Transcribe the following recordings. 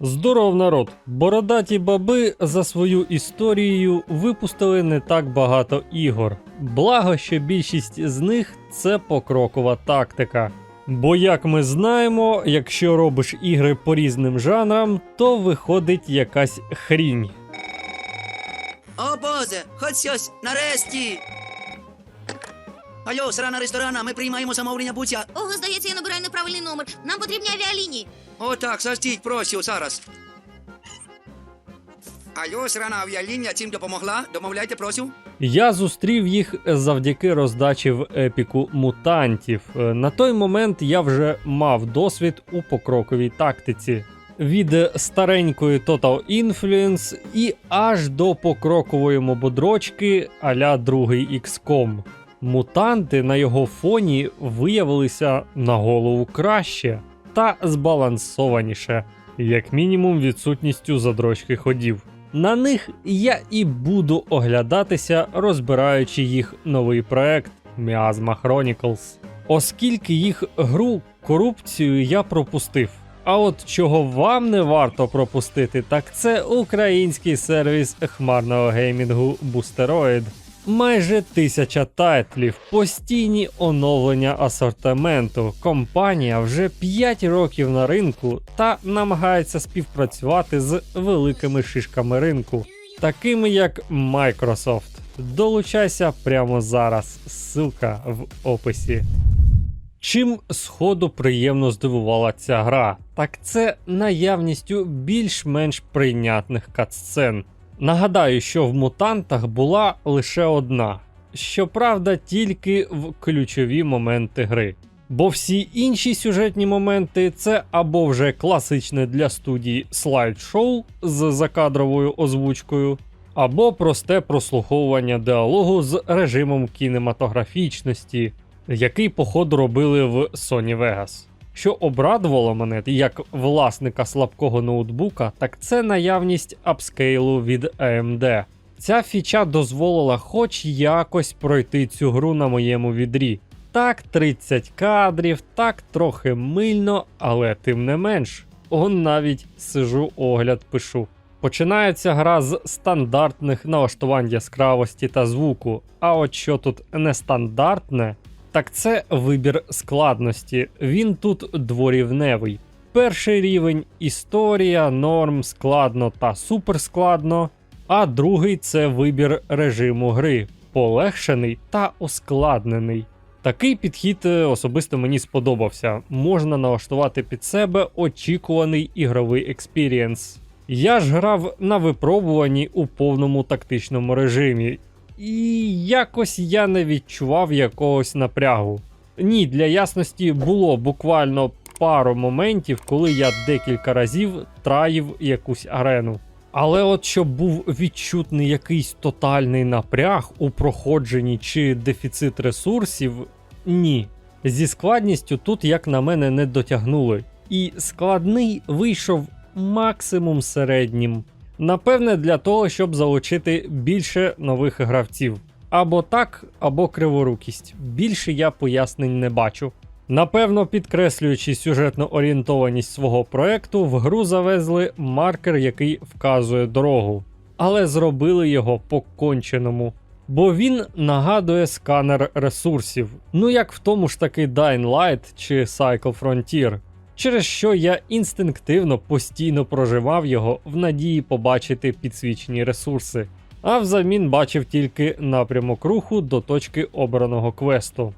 Здоров народ! Бородаті баби за свою історією випустили не так багато ігор. Благо, що більшість з них це покрокова тактика. Бо, як ми знаємо, якщо робиш ігри по різним жанрам, то виходить якась хрінь. О Боже, хоч щось, нарешті. Алло, срана ресторана, ми приймаємо замовлення буття. Ого, здається, я набираю неправильний номер. Нам потрібні авіалінії. О, так, застіть, просю, зараз. Алло, срана авіалінія, чим допомогла? Домовляйте, просю. Я зустрів їх завдяки роздачі в епіку мутантів. Е, На той момент я вже мав досвід у покроковій тактиці. Від старенької Total Influence і аж до покрокової мободрочки а-ля другий XCOM. Мутанти на його фоні виявилися на голову краще та збалансованіше, як мінімум відсутністю задрочки ходів. На них я і буду оглядатися, розбираючи їх новий проект Miasma Chronicles. Оскільки їх гру корупцію я пропустив. А от чого вам не варто пропустити, так це український сервіс хмарного геймінгу Boosteroid. Майже тисяча тайтлів, постійні оновлення асортименту. Компанія вже 5 років на ринку та намагається співпрацювати з великими шишками ринку, такими як Microsoft. Долучайся прямо зараз. Ссылка в описі. Чим сходу приємно здивувала ця гра, так це наявністю більш-менш прийнятних катсцен. Нагадаю, що в мутантах була лише одна, щоправда, тільки в ключові моменти гри. Бо всі інші сюжетні моменти це або вже класичне для студії слайд-шоу з закадровою озвучкою, або просте прослуховування діалогу з режимом кінематографічності, який походу робили в Sony Vegas. Що обрадувало мене як власника слабкого ноутбука, так це наявність апскейлу від AMD. Ця фіча дозволила хоч якось пройти цю гру на моєму відрі. Так, 30 кадрів, так трохи мильно, але тим не менш. Он навіть сижу огляд пишу. Починається гра з стандартних налаштувань яскравості та звуку. А от що тут нестандартне, так це вибір складності. Він тут дворівневий. Перший рівень історія, норм, складно та суперскладно. А другий це вибір режиму гри, полегшений та ускладнений. Такий підхід е, особисто мені сподобався. Можна налаштувати під себе очікуваний ігровий експірієнс. Я ж грав на випробуванні у повному тактичному режимі, і якось я не відчував якогось напрягу. Ні, для ясності було буквально пару моментів, коли я декілька разів траїв якусь арену. Але от щоб був відчутний якийсь тотальний напряг у проходженні чи дефіцит ресурсів, ні. Зі складністю тут, як на мене, не дотягнули. І складний вийшов максимум середнім. Напевне, для того, щоб залучити більше нових гравців. Або так, або криворукість. Більше я пояснень не бачу. Напевно, підкреслюючи сюжетну орієнтованість свого проекту, в гру завезли маркер, який вказує дорогу, але зробили його по конченому. Бо він нагадує сканер ресурсів, ну як в тому ж таки Dying Light чи Cycle Frontier, через що я інстинктивно постійно проживав його в надії побачити підсвічені ресурси, а взамін бачив тільки напрямок руху до точки обраного квесту.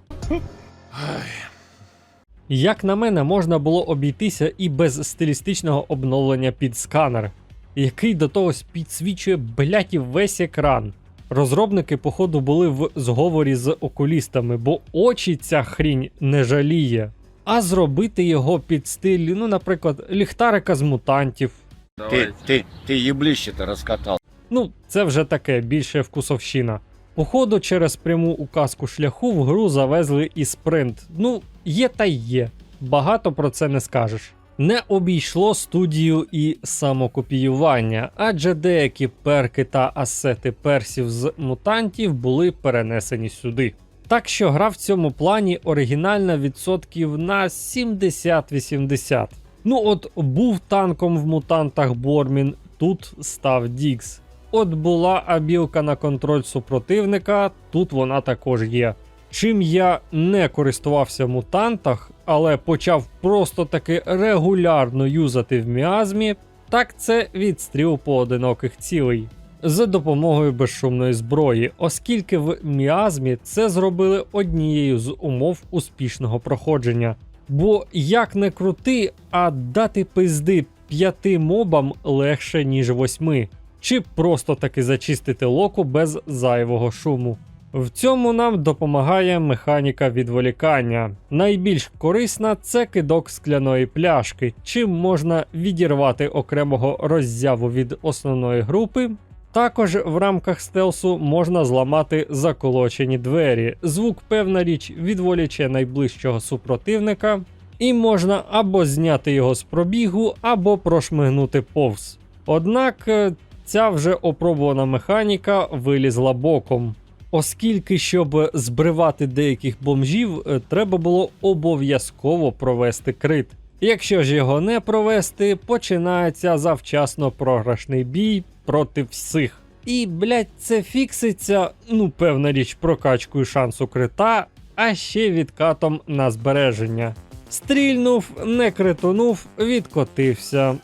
Як на мене, можна було обійтися і без стилістичного обновлення під сканер, який до того підсвічує бляті весь екран. Розробники, походу, були в зговорі з окулістами, бо очі ця хрінь не жаліє А зробити його під стиль, ну, наприклад, ліхтарика з мутантів. Ты, ты, ты еблище-то раскатал. Ну, це вже таке більше вкусовщина. Походу, через пряму указку шляху в гру завезли і спринт. Ну, є та й є. Багато про це не скажеш. Не обійшло студію і самокопіювання, адже деякі перки та асети персів з мутантів були перенесені сюди. Так що гра в цьому плані оригінальна відсотків на 70-80. Ну, от був танком в мутантах Бормін, тут став Дікс. От була абілка на контроль супротивника, тут вона також є. Чим я не користувався в мутантах, але почав просто таки регулярно юзати в міазмі, так це відстріл поодиноких цілей за допомогою безшумної зброї, оскільки в міазмі це зробили однією з умов успішного проходження. Бо як не крути, а дати пизди п'яти мобам легше, ніж восьми, чи просто таки зачистити локу без зайвого шуму. В цьому нам допомагає механіка відволікання. Найбільш корисна це кидок скляної пляшки, чим можна відірвати окремого роззяву від основної групи. Також в рамках стелсу можна зламати заколочені двері. Звук, певна річ, відволіче найближчого супротивника, і можна або зняти його з пробігу, або прошмигнути повз. Однак е, ця вже опробувана механіка вилізла боком. Оскільки, щоб збривати деяких бомжів, е, треба було обов'язково провести крит. Якщо ж його не провести, починається завчасно програшний бій проти всіх. І, блять, це фікситься, ну, певна річ, прокачкою шансу крита, а ще відкатом на збереження. Стрільнув, не критонув, відкотився.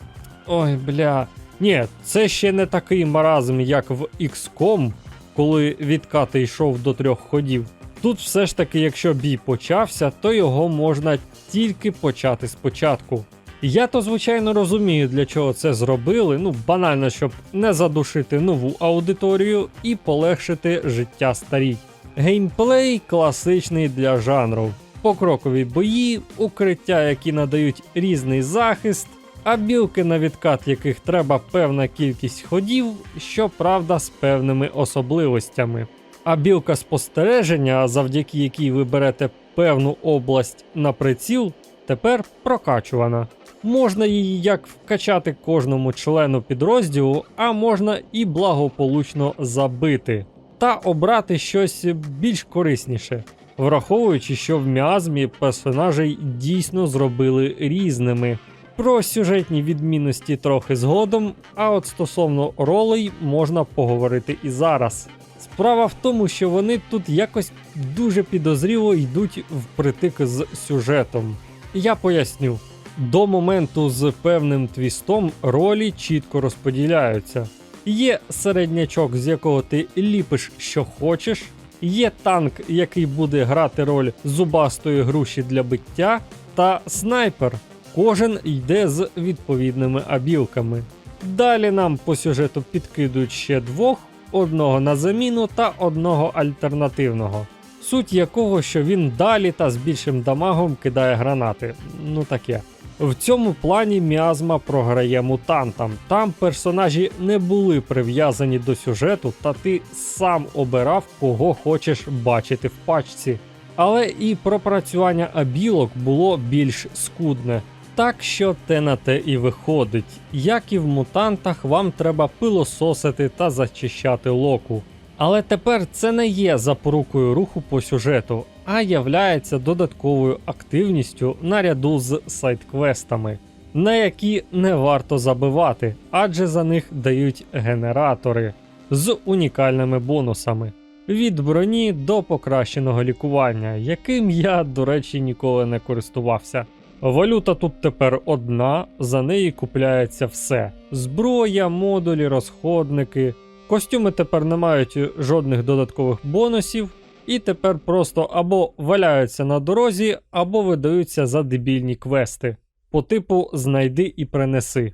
Ой, бля. Ні, це ще не такий маразм, як в XCOM, коли відкати йшов до трьох ходів. Тут все ж таки, якщо бій почався, то його можна тільки почати спочатку. Я то звичайно розумію, для чого це зробили. Ну, банально, щоб не задушити нову аудиторію і полегшити життя старій. Геймплей класичний для жанру. Покрокові бої, укриття, які надають різний захист, а білки на відкат яких треба певна кількість ходів, щоправда, з певними особливостями. А білка спостереження, завдяки якій ви берете певну область на приціл, тепер прокачувана. Можна її як вкачати кожному члену підрозділу, а можна і благополучно забити, та обрати щось більш корисніше, враховуючи, що в міазмі персонажей дійсно зробили різними. Про сюжетні відмінності трохи згодом, а от стосовно ролей можна поговорити і зараз. Справа в тому, що вони тут якось дуже підозріло йдуть впритик з сюжетом. Я поясню. До моменту з певним твістом ролі чітко розподіляються. Є середнячок, з якого ти ліпиш, що хочеш, є танк, який буде грати роль зубастої груші для биття, та снайпер. Кожен йде з відповідними абілками. Далі нам по сюжету підкидують ще двох, одного на заміну та одного альтернативного. Суть якого, що він далі та з більшим дамагом кидає гранати. Ну таке. В цьому плані міазма програє мутантам. Там персонажі не були прив'язані до сюжету, та ти сам обирав, кого хочеш бачити в пачці. Але і пропрацювання абілок було більш скудне. Так що те на те і виходить. Як і в мутантах, вам треба пилососити та зачищати локу. Але тепер це не є запорукою руху по сюжету, а являється додатковою активністю наряду з сайт-квестами, на які не варто забивати, адже за них дають генератори з унікальними бонусами. Від броні до покращеного лікування, яким я, до речі, ніколи не користувався. Валюта тут тепер одна, за неї купляється все: зброя, модулі, розходники. Костюми тепер не мають жодних додаткових бонусів, і тепер просто або валяються на дорозі, або видаються за дебільні квести. По типу знайди і принеси.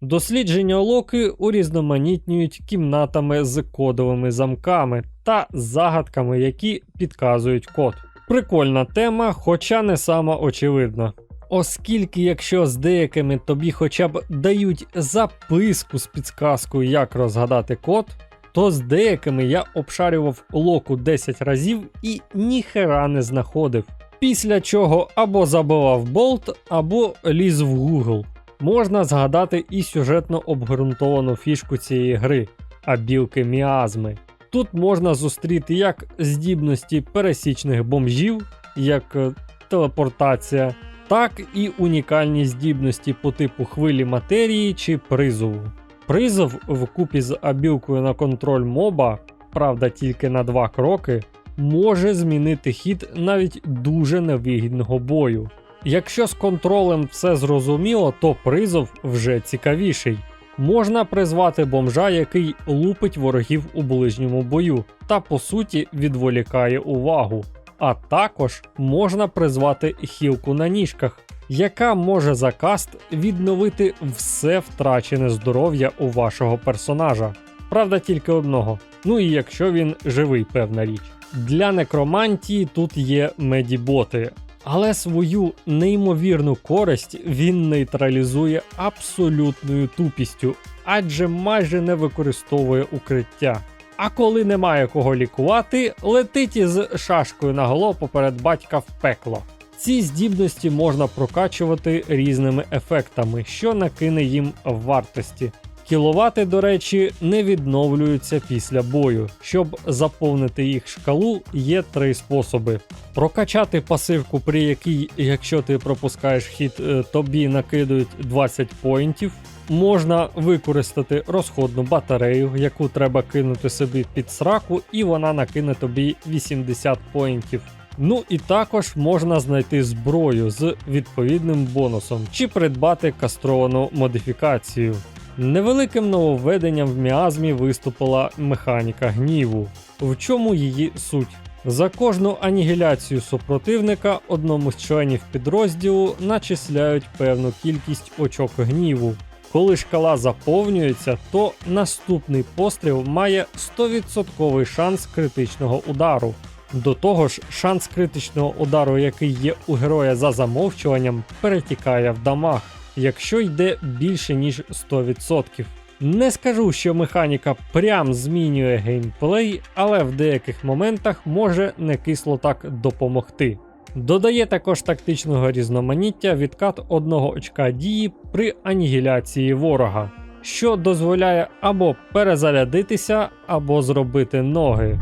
Дослідження локи урізноманітнюють кімнатами з кодовими замками та загадками, які підказують код. Прикольна тема, хоча не сама очевидна. Оскільки, якщо з деякими тобі хоча б дають записку з підсказкою, як розгадати код, то з деякими я обшарював локу 10 разів і ніхера не знаходив. Після чого або забивав болт, або ліз в Google. Можна згадати і сюжетно обґрунтовану фішку цієї гри абілки міазми. Тут можна зустріти як здібності пересічних бомжів, як е, телепортація, так і унікальні здібності по типу хвилі матерії чи призову. Призов вкупі з абілкою на контроль моба, правда тільки на два кроки, може змінити хід навіть дуже невигідного бою. Якщо з контролем все зрозуміло, то призов вже цікавіший. Можна призвати бомжа, який лупить ворогів у ближньому бою та по суті відволікає увагу. А також можна призвати хілку на ніжках, яка може за каст відновити все втрачене здоров'я у вашого персонажа. Правда, тільки одного. Ну і якщо він живий, певна річ. Для некромантії тут є медіботи, але свою неймовірну користь він нейтралізує абсолютною тупістю, адже майже не використовує укриття. А коли немає кого лікувати, летить із шашкою наголо поперед батька в пекло. Ці здібності можна прокачувати різними ефектами, що накине їм вартості. Кіловати, до речі, не відновлюються після бою. Щоб заповнити їх шкалу, є три способи: прокачати пасивку, при якій, якщо ти пропускаєш хід, е, тобі накидують 20 поінтів. Можна використати розходну батарею, яку треба кинути собі під сраку, і вона накине тобі 80 поінтів. Ну і також можна знайти зброю з відповідним бонусом чи придбати кастровану модифікацію. Невеликим нововведенням в міазмі виступила механіка гніву. В чому її суть? За кожну анігіляцію супротивника одному з членів підрозділу начисляють певну кількість очок гніву. Коли шкала заповнюється, то наступний постріл має 100% шанс критичного удару. До того ж, шанс критичного удару, який є у героя за замовчуванням, перетікає в дамаг, якщо йде більше ніж 100%. Не скажу, що механіка прям змінює геймплей, але в деяких моментах може не кисло так допомогти. Додає також тактичного різноманіття відкат одного очка дії при анігіляції ворога, що дозволяє або перезарядитися, або зробити ноги.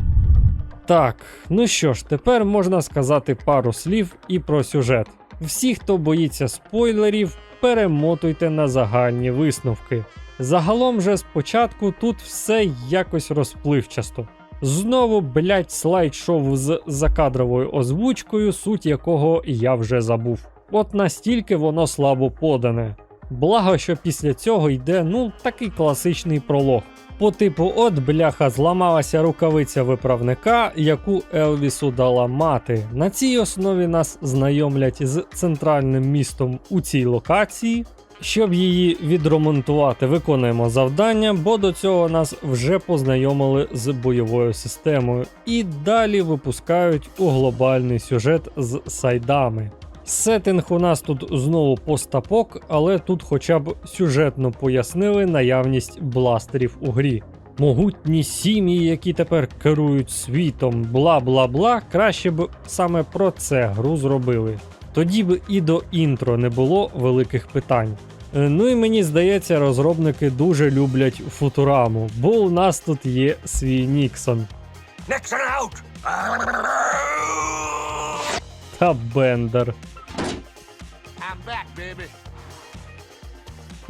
Так, ну що ж, тепер можна сказати пару слів і про сюжет. Всі, хто боїться спойлерів, перемотуйте на загальні висновки. Загалом же спочатку тут все якось розпливчасто. Знову, блять, слайд-шоу з закадровою озвучкою, суть якого я вже забув. От настільки воно слабо подане. Благо, що після цього йде ну такий класичний пролог. По типу, от бляха, зламалася рукавиця виправника, яку Елвісу дала мати. На цій основі нас знайомлять з центральним містом у цій локації. Щоб її відремонтувати, виконуємо завдання, бо до цього нас вже познайомили з бойовою системою, і далі випускають у глобальний сюжет з сайдами. Сеттинг у нас тут знову постапок, але тут хоча б сюжетно пояснили наявність бластерів у грі. Могутні сім'ї, які тепер керують світом, бла бла бла, краще б саме про це гру зробили. Тоді б і до інтро не було великих питань. Е, Ну і мені здається, розробники дуже люблять футураму, бо у нас тут є свій Ніксон Nixon out! та Бендер.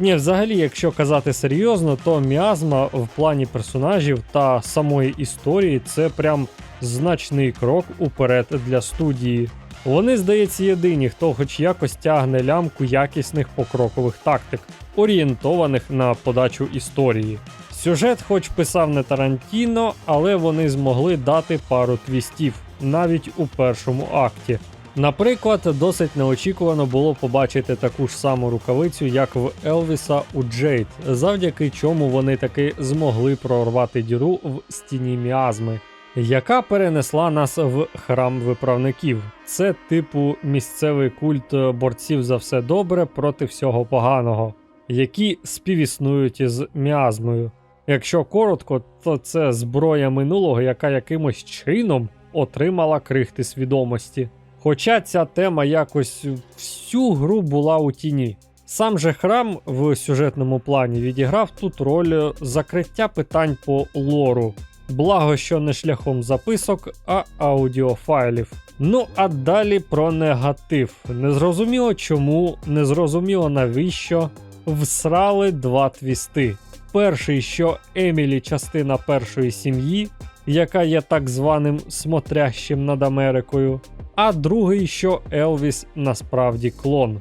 Ні, взагалі, якщо казати серйозно, то міазма в плані персонажів та самої історії це прям значний крок уперед для студії. Вони, здається, єдині, хто хоч якось тягне лямку якісних покрокових тактик, орієнтованих на подачу історії. Сюжет, хоч писав не Тарантіно, але вони змогли дати пару твістів навіть у першому акті. Наприклад, досить неочікувано було побачити таку ж саму рукавицю, як в Елвіса у Джейд, завдяки чому вони таки змогли прорвати діру в стіні міазми, яка перенесла нас в храм виправників. Це типу місцевий культ борців за все добре проти всього поганого, які співіснують із міазмою. Якщо коротко, то це зброя минулого, яка якимось чином отримала крихти свідомості. Хоча ця тема якось всю гру була у тіні. Сам же храм в сюжетному плані відіграв тут роль закриття питань по лору. Благо, що не шляхом записок, а аудіофайлів. Ну а далі про негатив. Незрозуміло чому, незрозуміло навіщо. Всрали два твісти. Перший, що Емілі частина першої сім'ї, яка є так званим смотрящим над Америкою, а другий, що Елвіс насправді клон.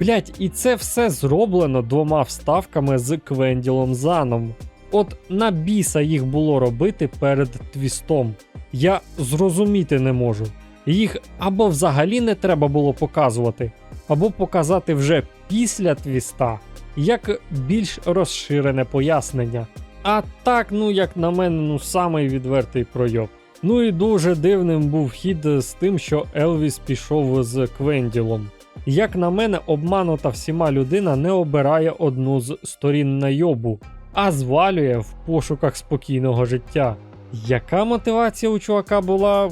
Блять, і це все зроблено двома вставками з Квенділом Заном. От на біса їх було робити перед твістом. Я зрозуміти не можу. Їх або взагалі не треба було показувати, або показати вже після твіста, як більш розширене пояснення. А так, ну як на мене, ну самий відвертий пройоб. Ну і дуже дивним був хід з тим, що Елвіс пішов з Квенділом. Як на мене, обманута всіма людина не обирає одну з сторін найобу, а звалює в пошуках спокійного життя. Яка мотивація у чувака була,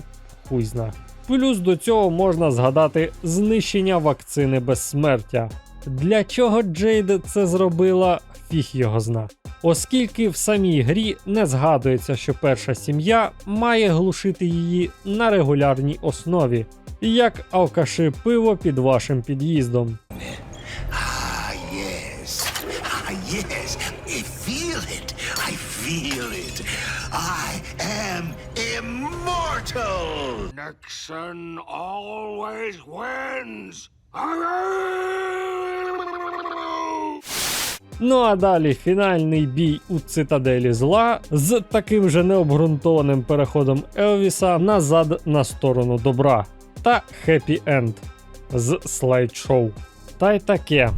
хуй зна. Плюс до цього можна згадати знищення вакцини безсмертя. Для чого Джейд це зробила, фіг його зна. Оскільки в самій грі не згадується, що перша сім'я має глушити її на регулярній основі, як алкаши пиво під вашим під'їздом. Ah. Ah. Nixon always wins. Ну а далі фінальний бій у цитаделі зла з таким же необґрунтованим переходом Елвіса назад на сторону добра та хеппі енд з слайд-шоу. Та й таке.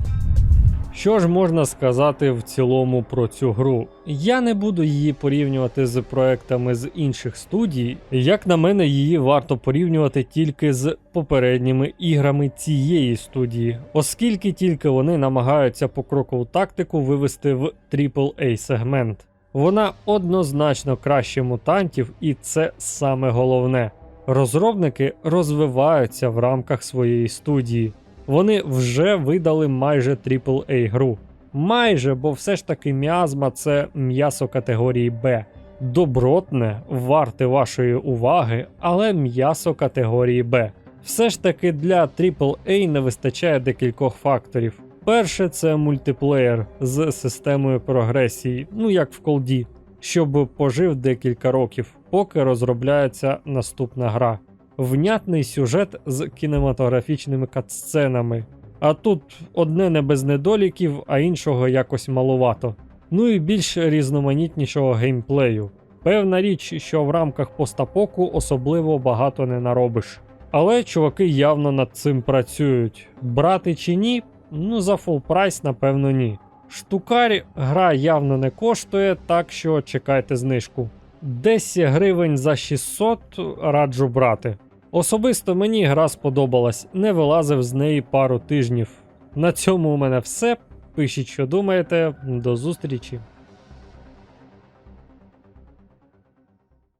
Що ж можна сказати в цілому про цю гру? Я не буду її порівнювати з проектами з інших студій. Як на мене, її варто порівнювати тільки з попередніми іграми цієї студії, оскільки тільки вони намагаються покрокову тактику вивести в AAA сегмент. Вона однозначно краще мутантів, і це саме головне. Розробники розвиваються в рамках своєї студії. Вони вже видали майже AAA гру. Майже, бо все ж таки міазма це м'ясо категорії Б. Добротне, варте вашої уваги, але м'ясо категорії Б. Все ж таки для AAA не вистачає декількох факторів. Перше це мультиплеєр з системою прогресії, ну як в колді, щоб пожив декілька років, поки розробляється наступна гра внятний сюжет з кінематографічними катсценами. А тут одне не без недоліків, а іншого якось малувато. Ну і більш різноманітнішого геймплею. Певна річ, що в рамках постапоку особливо багато не наробиш. Але чуваки явно над цим працюють. Брати чи ні? Ну за фул прайс, напевно, ні. Штукарь гра явно не коштує, так що чекайте знижку. 10 гривень за 600 раджу брати. Особисто мені гра сподобалась, не вилазив з неї пару тижнів. На цьому у мене все. Пишіть, що думаєте. До зустрічі.